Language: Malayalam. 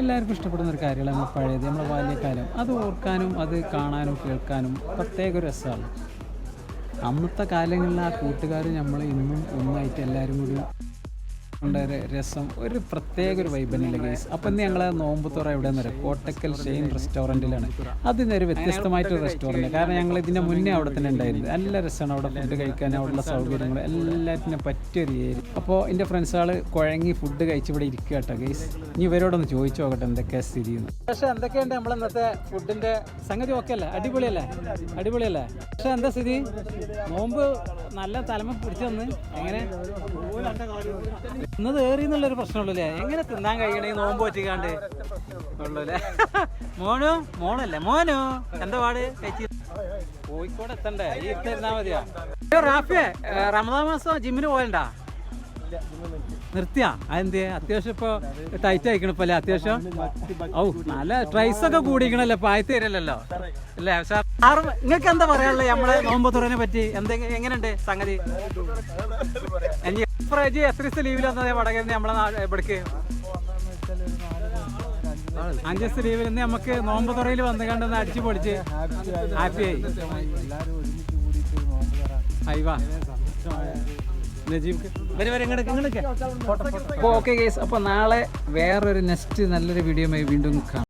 എല്ലാവർക്കും ഇഷ്ടപ്പെടുന്ന ഒരു കാര്യമാണ് നമ്മൾ പഴയത് നമ്മുടെ ബാല്യകാലം. അത് ഓർക്കാനും അത് കാണാനും കേൾക്കാനും പ്രത്യേക ഒരു രസമാണ്. അന്നത്തെ കാലങ്ങളിൽ ആ കൂട്ടുകാർ നമ്മൾ ഇന്നും ഒന്നായിട്ട് എല്ലാവരും കൂടി ഉണ്ട ഒരു രസം ഒരു പ്രത്യേക ഒരു വൈബന്നില്ല ഗൈസ് അപ്പം ഇന്ന് ഞങ്ങൾ നോമ്പുത്തുറ എവിടെ നിന്ന് കോട്ടക്കൽ ഷെയിൻ റെസ്റ്റോറന്റിലാണ് അതിന് ഒരു വ്യത്യസ്തമായിട്ടൊരു റെസ്റ്റോറന്റ് കാരണം ഞങ്ങൾ ഇതിന്റെ മുന്നേ അവിടെ തന്നെ ഉണ്ടായിരുന്നു. നല്ല രസമാണ് അവിടെ ഫുഡ് കഴിക്കാൻ അവിടെയുള്ള സൗകര്യങ്ങൾ എല്ലാത്തിനും പറ്റിയൊരു ഏരിയ അപ്പോൾ എന്റെ ഫ്രണ്ട്സുകൾ കുഴങ്ങി ഫുഡ് കഴിച്ച് ഇവിടെ ഇരിക്കുക കേട്ടോ ഗൈസ് ഇനി ഇവരോടൊന്ന് ചോദിച്ചു നോക്കട്ടെ എന്തൊക്കെയാ സ്ഥിതി എന്ന്. പക്ഷേ എന്തൊക്കെയുണ്ട് നമ്മൾ ഇന്നത്തെ ഫുഡിന്റെ സംഗതി ഓക്കെ അല്ലേ? അടിപൊളിയല്ലേ? അടിപൊളിയല്ലേ? പക്ഷേ എന്താ സ്ഥിതി? നോമ്പ് നല്ല തലമ പിടിച്ചു തന്ന് എങ്ങനെ? ഇന്നത് ഏറി എന്നുള്ളൊരു പ്രശ്നമുള്ളൂ അല്ലേ എങ്ങനെ തിന്നാൻ കഴിയണേ? നോമ്പ് വെച്ചിക്കാണ്ട്. ഉള്ളൂ അല്ലേ മോനു മോണല്ലേ മോനു എന്താ പാട്? കോഴിക്കോട് എത്തണ്ടേ? ഈ ഇരുന്നാ മതിയാ? റാഫിയെ റമദാ മാസം ജിമ്മിന് പോയണ്ടാ നിർത്തിയാ? അതെന്ത് അത്യാവശ്യം ഇപ്പൊ ടൈറ്റ് ആയിക്കണ ഇപ്പൊ അല്ലേ? അത്യാവശ്യം? ഔ നല്ല ട്രൈസ് ഒക്കെ കൂടിക്കണല്ലേ പായത്ത് തരല്ലോ അല്ലേ? സാർ നിങ്ങൾക്ക് എന്താ പറയാനുള്ളത്? നമ്മളെ നോമ്പ് തുറനെ പറ്റി എന്തെങ്കിലും എങ്ങനെയുണ്ട്? സംഗതി? ഇനി എത്ര ദിവസം ലീവിൽ വന്നത് വടകര നമ്മളെ ഇവിടേക്ക്. അഞ്ച് ദിവസം ലീവിൽ നിന്ന് നമുക്ക് നോമ്പ് തുറയിൽ വന്ന് കണ്ടെന്ന് അടിച്ചു പൊളിച്ച് ഹാപ്പിയായി അയ്വാ അപ്പോൾ ഓക്കെ കേസ് അപ്പോൾ നാളെ വേറൊരു നെക്സ്റ്റ് നല്ലൊരു വീഡിയോ വീണ്ടും കാണാം.